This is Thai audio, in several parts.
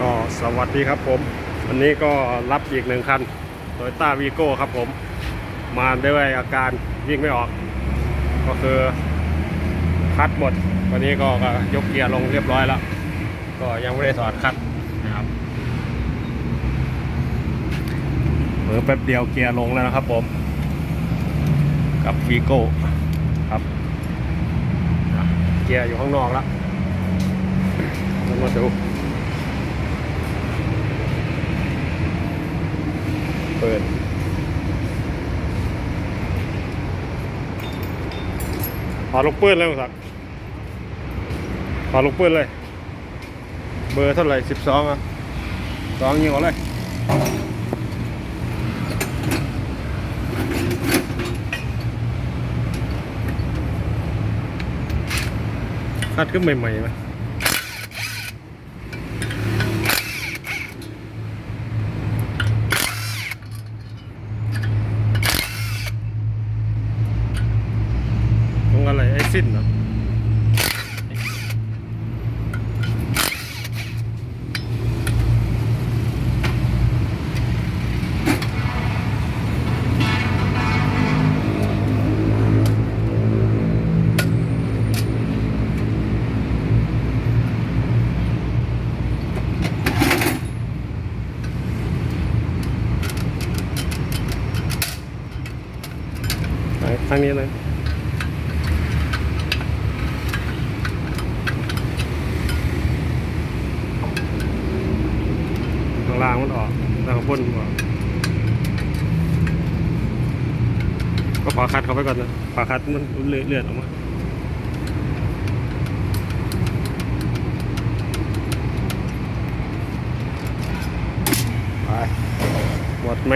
ก็สวัสดีครับผม วันนี้ก็รับอีกหนึ่งคันโตโยต้าวีโก้ครับผม มาด้วยอาการวิ่งไม่ออก ก็คือคัดหมด วันนี้ก็ยกเกียร์ลงเรียบร้อยแล้ว ก็ยังไม่ได้ถอดคัดนะครับเพิ่แป๊บเดียวเกียร์ลงแล้วนะครับผม กับวีโก้ครับ เกียร์อยู่ข้างนอกแล้วมาดู เปิดขอลูกปืนเลยมั้งสักขอลูกปืนเลย เบอร์เท่าไหร่สิบสองอะสองยิงเอาเลยคัดขึ้นใหม่ๆไหมตรงอะไร ไอ้ สิ้นเหรอไหนทางนี้เลย ข้างมันออก แล้วก็พ่นมันออกก็ขอคัดเขาไปก่อนนะขอคัดมันเลือนเลือออกมาไปหมดไหม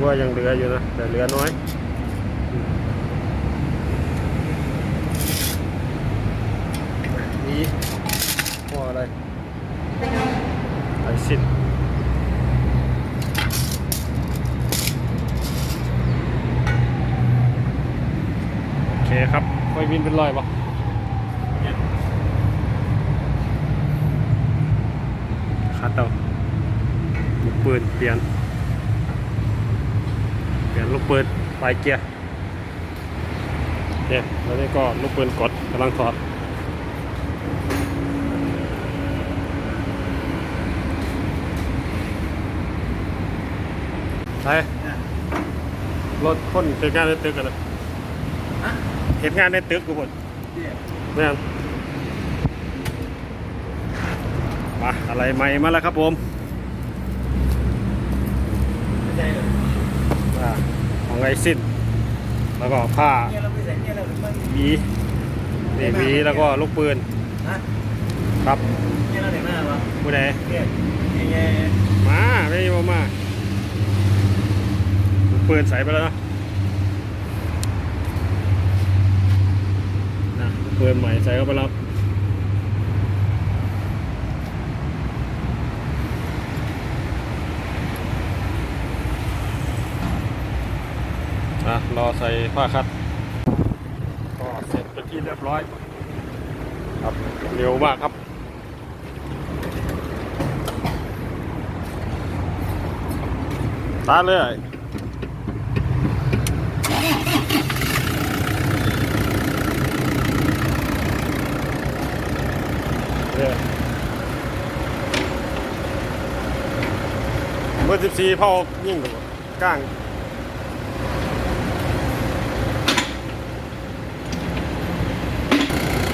รือว่ายังเหลืออยู่นะ แต่เหลือน้อยนี่พออะไรไอสิ้นโอเคครับค่อยวินเป็นรอยปะคัดเอาปืนเปลี่ยน เปลี่ยนลูกปืนปลายเกียร์โอเคแล้วนี่ก็ลูกปืนกดกำลังถอดใช่รถคนเหตุงานในตึกกันนะเหตุงานในตึกกูหมดเนี่ยมาอะไรใหม่มาแล้วครับผมอ่า ของไอสิ้น แล้วก็ผ้าเนี่ยเราไปใส่เนี่ยเราถึงมันหวีนี่หวีแล้วก็ลูกปืนฮะครับเนี่ยเราไหนมาวะผู้ใดเนี่ยเนี่ยเนี่ยมาไม่ยอมมาลูกปืนใส่ไปแล้วเนอะนะลูกปืนใหม่ใส่เข้าไปแล้วะรอใส่ผ้าคัดก็เสร็จเป็นที่เรียบร้อย ครับเร็วมากครับตาเลยเนี่ยเบอร์สิบสี่พ่อยิ่งกว่าก้าง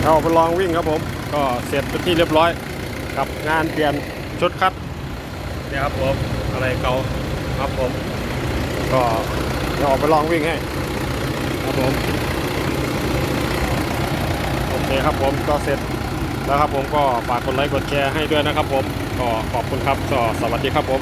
เราไปลองวิ่งครับผม ก็เสร็จเป็นที่เรียบร้อย กับงานเปลี่ยนชุดคัดเนี่ยครับผมอะไรเก่าครับผม ก็เดี๋ยวออกไปลองวิ่งให้ครับผมโอเคครับผมก็เสร็จแล้วครับผมก็ฝากกดไลค์กดแชร์ให้ด้วยนะครับผมก็ขอบคุณครับสวัสดีครับผม